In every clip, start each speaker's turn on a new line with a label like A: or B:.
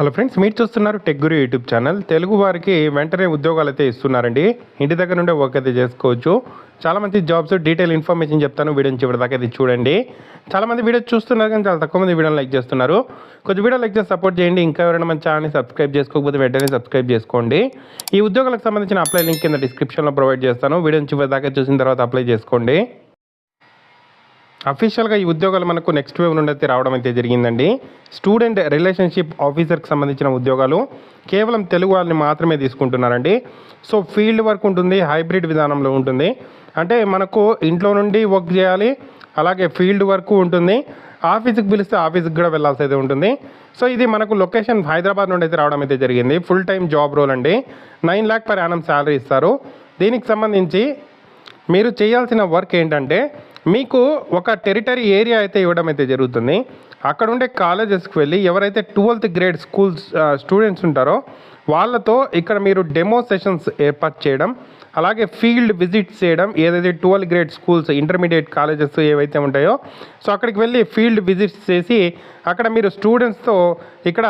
A: Hello friends మీరు చూస్తున్నారు tech guru YouTube channel. Telugu వారికి వెంటనే ఉద్యోగాలు అయితే ఇస్తున్నారండి. ఇంటి దగ్గర నుండే వర్క్ అయితే చేసుకోవచ్చు. చాలామంది జాబ్స్ డీటెయిల్ ఇన్ఫర్మేషన్ చెప్తాను. వీడియోని చివరి దాకా అయితే చూడండి. చాలామంది వీడియో చూస్తున్నారు కానీ చాలా తక్కువ మంది వీడియోని లైక్ చేస్తున్నారు. కొంచెం వీడియో లైక్ చేసి సపోర్ట్ చేయండి. ఇంకా ఎవరైనా మన ఛానల్ని సబ్స్క్రైబ్ చేసుకోకపోతే వెంటనే సబ్స్క్రైబ్ చేసుకోండి. ఈ ఉద్యోగాలకు సంబంధించిన అప్లై లింక్ కింద డిస్క్రిప్షన్లో ప్రొవైడ్ చేస్తాను. వీడియోని చివరి దాకా చూసిన తర్వాత అప్లై చేసుకోండి. అఫీషియల్గా ఈ ఉద్యోగాలు మనకు నెక్స్ట్ వేవ్ నుండి అయితే రావడం అయితే జరిగిందండి. స్టూడెంట్ రిలేషన్షిప్ ఆఫీసర్కి సంబంధించిన ఉద్యోగాలు కేవలం తెలుగు వాళ్ళని మాత్రమే తీసుకుంటున్నారండి. సో ఫీల్డ్ వర్క్ ఉంటుంది హైబ్రిడ్ విధానంలో ఉంటుంది. అంటే మనకు ఇంట్లో నుండి వర్క్ చేయాలి అలాగే ఫీల్డ్ వర్క్ ఉంటుంది. ఆఫీస్కి పిలిస్తే ఆఫీస్కి కూడా వెళ్ళాల్సి అయితే ఉంటుంది. సో ఇది మనకు లొకేషన్ హైదరాబాద్ నుండి అయితే రావడం అయితే జరిగింది. ఫుల్ టైం జాబ్ రోల్ అండి. Nine lakh per annum salary ఇస్తారు. దీనికి సంబంధించి మీరు చేయాల్సిన వర్క్ ఏంటంటే మీకు ఒక టెరిటరీ ఏరియా అయితే ఇవ్వడం అయితే జరుగుతుంది. అక్కడ ఉండే కాలేజెస్కి వెళ్ళి ఎవరైతే ట్వెల్త్ గ్రేడ్ స్కూల్స్ స్టూడెంట్స్ ఉంటారో వాళ్ళతో ఇక్కడ మీరు డెమో సెషన్స్ ఏర్పాటు చేయడం అలాగే ఫీల్డ్ విజిట్ చేయడం ఏదైతే twelfth grade schools intermediate colleges ఏవైతే ఉంటాయో సో అక్కడికి వెళ్ళి ఫీల్డ్ విజిట్స్ చేసి అక్కడ మీరు స్టూడెంట్స్తో ఇక్కడ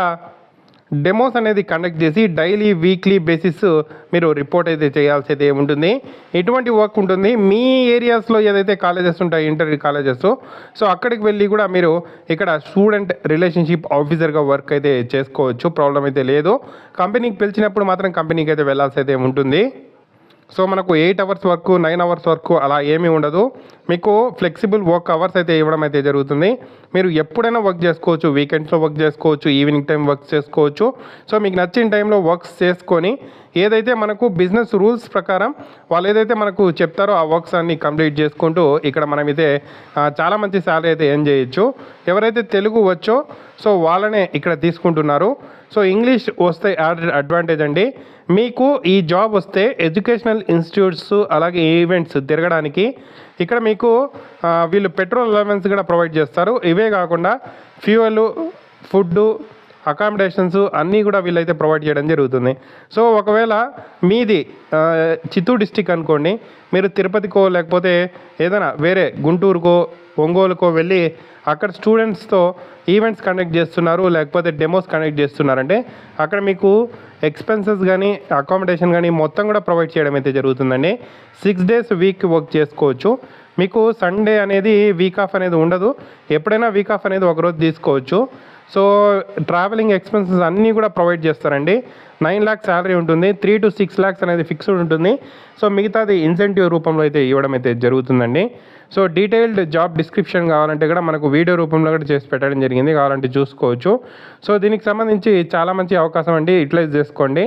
A: డెమోస్ అనేది కండక్ట్ చేసి డైలీ వీక్లీ బేసిస్ మీరు రిపోర్ట్ అయితే చేయాల్సి అయితే ఉంటుంది. ఎటువంటి వర్క్ ఉంటుంది? మీ ఏరియాస్లో ఏదైతే కాలేజెస్ ఉంటాయి ఇంటర్ కాలేజెస్ సో అక్కడికి వెళ్ళి కూడా మీరు ఇక్కడ స్టూడెంట్ రిలేషన్షిప్ ఆఫీసర్గా వర్క్ అయితే చేసుకోవచ్చు. ప్రాబ్లం అయితే లేదు. కంపెనీకి పిలిచినప్పుడు మాత్రం కంపెనీకి అయితే వెళ్ళాల్సి అయితే ఉంటుంది. సో మనకు eight hours work nine hours work అలా ఏమీ ఉండదు. మీకు ఫ్లెక్సిబుల్ వర్క్ అవర్స్ అయితే ఇవ్వడం అయితే జరుగుతుంది. మీరు ఎప్పుడైనా వర్క్ చేసుకోవచ్చు వీకెండ్స్లో వర్క్ చేసుకోవచ్చు ఈవినింగ్ టైం వర్క్ చేసుకోవచ్చు. సో మీకు నచ్చిన టైంలో వర్క్స్ చేసుకొని ఏదైతే మనకు బిజినెస్ రూల్స్ ప్రకారం వాళ్ళు ఏదైతే మనకు చెప్తారో ఆ వర్క్స్ అన్ని కంప్లీట్ చేసుకుంటూ ఇక్కడ మనమైతే చాలా మంచి శాలరీ అయితే ఏం చేయొచ్చు. ఎవరైతే తెలుగు వచ్చో సో వాళ్ళనే ఇక్కడ తీసుకుంటున్నారు. సో ఇంగ్లీష్ వస్తే అడ్వాంటేజ్ అండి. మీకు ఈ జాబ్ వస్తే ఎడ్యుకేషనల్ ఇన్స్టిట్యూట్స్ అలాగే ఈవెంట్స్ తిరగడానికి ఇక్కడ మీకు వీళ్ళు పెట్రోల్ అలవెన్స్ కూడా ప్రొవైడ్ చేస్తారు. ఇవే కాకుండా ఫ్యూయల్ ఫుడ్ అకామిడేషన్స్ అన్నీ కూడా వీళ్ళైతే ప్రొవైడ్ చేయడం జరుగుతుంది. సో ఒకవేళ మీది చిత్తూరు డిస్టిక్ అనుకోండి మీరు తిరుపతికో లేకపోతే ఏదైనా వేరే గుంటూరుకో ఒంగోలుకో వెళ్ళి అక్కడ స్టూడెంట్స్తో ఈవెంట్స్ కండక్ట్ చేస్తున్నారు లేకపోతే డెమోస్ కండక్ట్ చేస్తున్నారంటే అక్కడ మీకు ఎక్స్పెన్సెస్ కానీ అకామిడేషన్ కానీ మొత్తం కూడా ప్రొవైడ్ చేయడం అయితే జరుగుతుందండి. సిక్స్ డేస్ వీక్ వర్క్ చేసుకోవచ్చు. మీకు సండే అనేది వీక్ ఆఫ్ అనేది ఉండదు. ఎప్పుడైనా వీక్ ఆఫ్ అనేది ఒకరోజు తీసుకోవచ్చు. సో ట్రావెలింగ్ ఎక్స్పెన్సెస్ అన్నీ కూడా ప్రొవైడ్ చేస్తారండి. నైన్ ల్యాక్స్ శాలరీ ఉంటుంది. త్రీ టు సిక్స్ ల్యాక్స్ అనేది ఫిక్స్డ్ ఉంటుంది. సో మిగతాది ఇన్సెంటివ్ రూపంలో అయితే ఇవ్వడం అయితే జరుగుతుందండి. సో డీటెయిల్డ్ జాబ్ డిస్క్రిప్షన్ కావాలంటే కూడా మనకు వీడియో రూపంలో కూడా చేసి పెట్టడం జరిగింది. కావాలంటే చూసుకోవచ్చు. సో దీనికి సంబంధించి చాలా మంచి అవకాశం అండి. యూటిలైజ్ చేసుకోండి.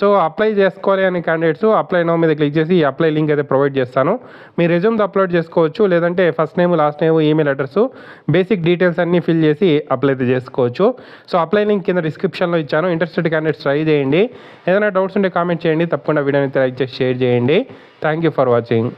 A: సో అప్లై చేసుకోవాలి అనే క్యాండిడేట్స్ అప్లై నో మీద క్లిక్ చేసి ఈ అప్లై లింక్ అయితే ప్రొవైడ్ చేస్తాను. మీ రెజ్యూమ్తో అప్లోడ్ చేసుకోవచ్చు. లేదంటే first name last name email address basic details అన్నీ ఫిల్ చేసి అప్లై అయితే చేసుకోవచ్చు సో అప్లై లింక్ కింద డిస్క్రిప్షన్లో ఇచ్చాను. ఇంట్రెస్టెడ్ క్యాండిడేట్స్ ట్రై చేయండి. ఏదైనా డౌట్స్ ఉంటే కామెంట్ చేయండి. తప్పకుండా వీడియోని లైక్ చేసి షేర్ చేయండి. Thank you for watching